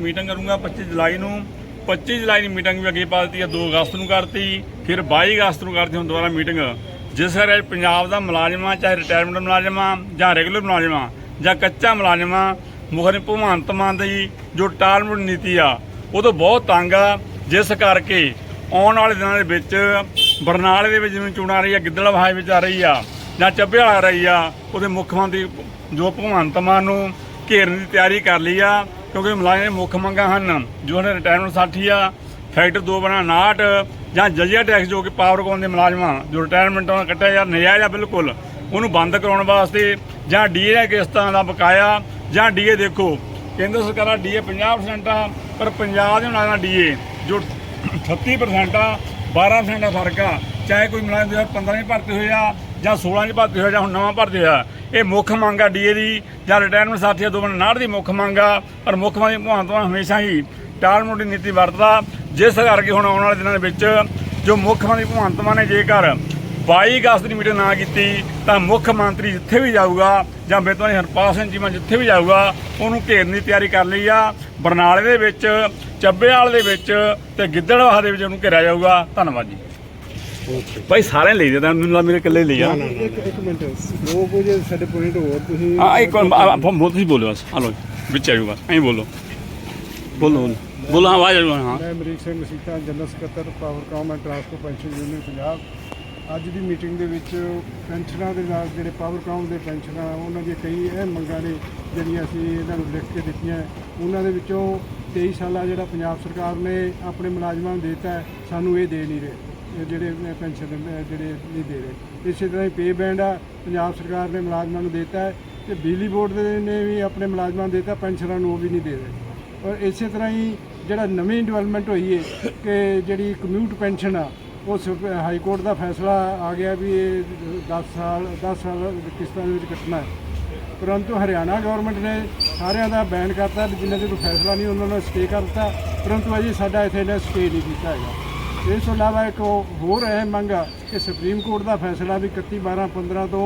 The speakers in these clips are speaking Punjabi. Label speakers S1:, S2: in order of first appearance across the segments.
S1: ਮੀਟਿੰਗ ਕਰੂੰਗਾ 25 ਜੁਲਾਈ ਨੂੰ। 25 ਜੁਲਾਈ ਦੀ ਮੀਟਿੰਗ ਵੀ ਅੱਗੇ ਪਾਲਤੀ ਹੈ 2 ਅਗਸਤ ਨੂੰ ਕਰਤੀ, ਫਿਰ 22 ਅਗਸਤ ਨੂੰ ਕਰਤੀ ਹੁਣ ਦੁਬਾਰਾ ਮੀਟਿੰਗ। ਜਿਸ ਕਰਕੇ ਪੰਜਾਬ ਦਾ ਮੁਲਾਜ਼ਮਾਂ ਚਾਹੇ ਰਿਟਾਇਰਮੈਂਟ ਮੁਲਾਜ਼ਮਾਂ ਜਾਂ ਰੈਗੂਲਰ ਮੁਲਾਜ਼ਮਾਂ ਜਾਂ ਕੱਚਾ ਮੁਲਾਜ਼ਮਾਂ ਮੁਖਰ ਭਗਵੰਤ ਮਾਨ ਦੀ ਜੋ ਟਾਲਮਟ ਨੀਤੀ ਆ, ਉਹ ਤੋਂ ਬਹੁਤ ਤੰਗ ਆ। ਜਿਸ ਕਰਕੇ ਆਉਣ ਵਾਲੇ ਦਿਨਾਂ ਦੇ ਵਿੱਚ ਬਰਨਾਲੇ ਦੇ ਵਿੱਚ ਜਿਵੇਂ ਚੋਣ ਆ ਰਹੀ ਆ ਗਿੱਦੜਵਾ ਹਾਈ ਵਿੱਚ ਆ ਰਹੀ ਆ, ਜਾਂ ਚੱਬੇ ਆ ਰਹੀ ਆ, ਉਹਦੇ ਮੁੱਖ ਮੰਤਰੀ ਜੋ ਭਗਵੰਤ ਮਾਨ ਨੂੰ ਘੇਰਨ ਦੀ ਤਿਆਰੀ ਕਰ ਲਈ ਆ। ਕਿਉਂਕਿ ਮੁਲਾਜ਼ਮ ਦੇ ਮੁੱਖ ਮੰਗਾਂ ਹਨ, ਜੋ ਨੇ ਰਿਟਾਇਰਮੈਂਟ 60 ਆ ਫੈਕਟਰ 2 ਬਣਾ 59 ਜਾਂ ਜਜੀਆ ਟੈਕਸ ਜੋ ਕਿ ਪਾਵਰਕੌਮ ਦੇ ਮੁਲਾਜ਼ਮਾਂ, ਜੋ ਰਿਟਾਇਰਮੈਂਟਾਂ ਤੋਂ ਕੱਟਿਆ ਯਾਰ ਨਜਾਇਜ਼ ਆ ਬਿਲਕੁਲ, ਉਹਨੂੰ ਬੰਦ ਕਰਾਉਣ ਵਾਸਤੇ, ਜਾਂ ਡੀਏ ਕਿਸ਼ਤਾਂ ਦਾ ਬਕਾਇਆ, ਜਾਂ ਡੀਏ ਦੇਖੋ, ਕੇਂਦਰ ਸਰਕਾਰਾਂ ਦਾ ਡੀਏ 50% ਆ, ਪਰ ਪੰਜਾਬ ਦੇ ਮੁਲਾਜ਼ਮਾਂ ਡੀਏ ਜੋ 38% ਆ 12% ਦਾ ਫ਼ਰਕ ਆ, ਚਾਹੇ ਕੋਈ ਮੁਲਾਜ਼ਮ 2015 ਚ ਭਰਤੀ ਹੋਇਆ ਜਾਂ 16 ਚ ਭਰਤੀ ਹੋਇਆ ਜਾਂ ਹੁਣ ਨਵਾਂ ਭਰਤੀ ਹੋਇਆ ਇਹ ਮੁੱਖ ਮੰਗ ਆ ਡੀਏ ਦੀ, ਜਾਂ ਰਿਟਾਇਰਮੈਂਟ ਸਾਥੀਆਂ ਦੋ ਨਾੜ ਦੀ ਮੁੱਖ ਮੰਗ ਆ, ਪਰ ਮੁੱਖ ਮੰਤਰੀ ਭਗਵੰਤ ਮਾਨ ਹਮੇਸ਼ਾ ਹੀ ਟਾਲ ਮੋਟੀ ਨੀਤੀ ਵਰਤਦਾ। ਜਿਸ ਕਰਕੇ ਹੁਣ ਆਉਣ ਵਾਲੇ ਦਿਨਾਂ ਦੇ ਵਿੱਚ ਜੋ ਮੁੱਖ ਮੰਤਰੀ ਭਗਵੰਤ ਮਾਨ ਨੇ, ਜੇਕਰ 22 ਅਗਸਤ ਦੀ ਮੀਟਿੰਗ ਨਾ ਕੀਤੀ, ਤਾਂ ਮੁੱਖ ਮੰਤਰੀ ਜਿੱਥੇ ਵੀ ਜਾਊਗਾ, ਜਾਂ ਬੇਤਵਾਨੀ ਹਰਪਾਲ ਸਿੰਘ ਚੀਮਾ ਜਿੱਥੇ ਵੀ ਜਾਊਗਾ, ਉਹਨੂੰ ਘੇਰਨ ਦੀ ਤਿਆਰੀ ਕਰ ਲਈ ਆ। ਬਰਨਾਲੇ ਦੇ ਵਿੱਚ, ਚੱਬੇਵਾਲ ਦੇ ਵਿੱਚ ਤੇ ਗਿੱਦੜਵਾਹ ਦੇ ਵਿੱਚ ਉਹਨੂੰ ਘੇਰਿਆ ਜਾਊਗਾ। ਧੰਨਵਾਦ ਜੀ। ਭਾਈ ਸਾਰਿਆਂ ਲਈ ਦੇ ਤਾਂ ਮੈਨੂੰ ਲੱਗਦਾ ਮੇਰੇ ਇਕੱਲੇ ਲਈ ਆ।
S2: ਇੱਕ ਇੱਕ ਮਿੰਟ ਦੋ ਕੁਝ ਸਾਡੇ ਪੁਆਇੰਟ ਹੋਰ ਤੁਸੀਂ
S1: ਹਾਂ ਇੱਕ ਬਹੁਤ ਤੁਸੀਂ ਬੋਲੋ ਬਸ ਹਲੋ ਵਿੱਚ ਆਇਓ ਬਸ ਐਂ ਬੋਲੋ। ਆਵਾਜ਼ ਆਇਓ ਹਾਂ।
S2: ਮੈਂ ਅਮਰੀਕ ਸਿੰਘ ਮਸੀਤਾ ਜਨਰਲ ਸਕੱਤਰ Powercom and transport pension union Punjab. ਅੱਜ ਦੀ ਮੀਟਿੰਗ ਦੇ ਵਿੱਚ ਪੈਨਸ਼ਨਾਂ ਦੇ ਨਾਲ ਜਿਹੜੇ ਪਾਵਰਕਾਮ ਦੇ ਪੈਨਸ਼ਨਾਂ ਉਹਨਾਂ ਦੀਆਂ ਕਈ ਅਹਿਮ ਮੰਗਾਂ ਨੇ ਜਿਹੜੀਆਂ ਅਸੀਂ ਇਹਨਾਂ ਨੂੰ ਲਿਖ ਕੇ ਦਿੱਤੀਆਂ। ਉਹਨਾਂ ਦੇ ਵਿੱਚੋਂ 23 ਸਾਲਾ ਜਿਹੜਾ ਪੰਜਾਬ ਸਰਕਾਰ ਨੇ ਆਪਣੇ ਮੁਲਾਜ਼ਮਾਂ ਨੂੰ ਦਿੱਤਾ ਹੈ, ਸਾਨੂੰ ਇਹ ਦੇ ਨਹੀਂ ਰਹੇ। ਜਿਹੜੇ ਪੈਨਸ਼ਨ ਜਿਹੜੇ ਨਹੀਂ ਦੇ ਰਹੇ। ਇਸੇ ਤਰ੍ਹਾਂ ਹੀ ਪੇ ਬੈਂਡ ਆ, ਪੰਜਾਬ ਸਰਕਾਰ ਨੇ ਮੁਲਾਜ਼ਮਾਂ ਨੂੰ ਦਿੱਤਾ ਹੈ ਤੇ ਬਿਜਲੀ ਬੋਰਡ ਦੇ ਨੇ ਵੀ ਆਪਣੇ ਮੁਲਾਜ਼ਮਾਂ ਨੂੰ ਦਿੱਤਾ, ਪੈਨਸ਼ਨਾਂ ਨੂੰ ਉਹ ਵੀ ਨਹੀਂ ਦੇ ਰਹੇ। ਔਰ ਇਸੇ ਤਰ੍ਹਾਂ ਹੀ ਜਿਹੜਾ ਨਵੀਂ ਡਿਵੈਲਪਮੈਂਟ ਹੋਈ ਹੈ ਕਿ ਜਿਹੜੀ ਕਮਿਊਟ ਪੈਨਸ਼ਨ ਆ ਉਹ ਸੁਪ- ਹਾਈ ਕੋਰਟ ਦਾ ਫੈਸਲਾ ਆ ਗਿਆ ਵੀ ਇਹ 10 ਸਾਲ 10 ਸਾਲ ਕਿਸ਼ਤਾਂ ਦੇ ਵਿੱਚ ਕੱਟਣਾ ਹੈ। ਪਰੰਤੂ ਹਰਿਆਣਾ ਗਵਰਨਮੈਂਟ ਨੇ ਸਾਰਿਆਂ ਦਾ ਬੈਨ ਕਰਤਾ ਵੀ ਜਿੰਨਾ ਚਿਰ ਕੋਈ ਫੈਸਲਾ ਨਹੀਂ, ਉਹਨਾਂ ਨੂੰ ਸਟੇ ਕਰ ਦਿੱਤਾ। ਪਰੰਤੂ ਅਜੇ ਸਾਡਾ ਇੱਥੇ ਨੇ ਸਟੇ ਨਹੀਂ ਕੀਤਾ ਹੈਗਾ। ਇਸ ਤੋਂ ਇਲਾਵਾ ਇੱਕ ਹੋਰ ਅਹਿਮ ਮੰਗ ਆ ਕਿ ਸੁਪਰੀਮ ਕੋਰਟ ਦਾ ਫੈਸਲਾ ਵੀ 31 12 15 ਤੋਂ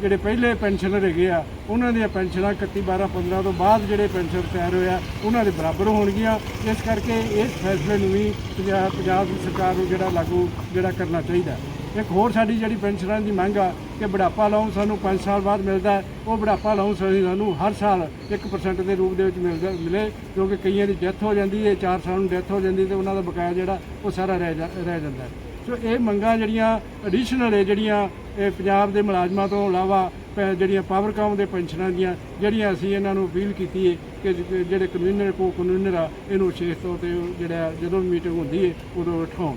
S2: ਜਿਹੜੇ ਪਹਿਲੇ ਪੈਨਸ਼ਨਰ ਹੈਗੇ ਆ, ਉਹਨਾਂ ਦੀਆਂ ਪੈਨਸ਼ਨਾਂ 31 12 15 ਤੋਂ ਬਾਅਦ ਜਿਹੜੇ ਪੈਨਸ਼ਨ ਤਿਆਰ ਹੋਏ ਆ, ਉਹਨਾਂ ਦੇ ਬਰਾਬਰ ਹੋਣਗੀਆਂ। ਇਸ ਕਰਕੇ ਇਸ ਫੈਸਲੇ ਨੂੰ ਵੀ ਪੰਜਾਬ ਪੰਜਾਬ ਦੀ ਸਰਕਾਰ ਨੂੰ ਜਿਹੜਾ ਲਾਗੂ ਜਿਹੜਾ ਕਰਨਾ ਚਾਹੀਦਾ। ਇੱਕ ਹੋਰ ਸਾਡੀ ਜਿਹੜੀ ਪੈਨਸ਼ਨਾਂ ਦੀ ਮੰਗ ਆ ਕਿ ਬੁਢਾਪਾ ਲਾਉਣ ਸਾਨੂੰ 5 ਸਾਲ ਬਾਅਦ ਮਿਲਦਾ ਉਹ ਬੁਢਾਪਾ ਲਾਉਣ ਸਾਨੂੰ ਹਰ ਸਾਲ 1% ਦੇ ਰੂਪ ਦੇ ਵਿੱਚ ਮਿਲਦਾ, ਮਿਲੇ ਕਿਉਂਕਿ ਕਈਆਂ ਦੀ ਡੈਥ ਹੋ ਜਾਂਦੀ ਹੈ 4 ਸਾਲ ਨੂੰ ਡੈਥ ਹੋ ਜਾਂਦੀ ਤੇ ਉਹਨਾਂ ਦਾ ਬਕਾਇਆ ਜਿਹੜਾ, ਉਹ ਸਾਰਾ ਰਹਿ ਜਾ- ਰਹਿ ਜਾਂਦਾ ਸੋ ਇਹ ਮੰਗਾਂ ਜਿਹੜੀਆਂ ਐਡੀਸ਼ਨਲ ਹੈ, ਜਿਹੜੀਆਂ ਇਹ ਪੰਜਾਬ ਦੇ ਮੁਲਾਜ਼ਮਾਂ ਤੋਂ ਇਲਾਵਾ ਪ- ਜਿਹੜੀਆਂ ਪਾਵਰਕਾਮ ਦੇ ਪੈਨਸ਼ਨਾਂ ਦੀਆਂ, ਜਿਹੜੀਆਂ ਅਸੀਂ ਇਹਨਾਂ ਨੂੰ ਅਪੀਲ ਕੀਤੀ ਹੈ ਕਿ ਜਿਹੜੇ ਕਨਵੀਨਰ ਕੋ ਕਨਵੀਨਰ ਆ, ਇਹਨੂੰ ਵਿਸ਼ੇਸ਼ ਤੌਰ ਤੇ ਜਿਹੜਾ, ਜਦੋਂ ਮੀਟਿੰਗ ਹੁੰਦੀ ਹੈ, ਉਦੋਂ ਉਠਾਉਣ।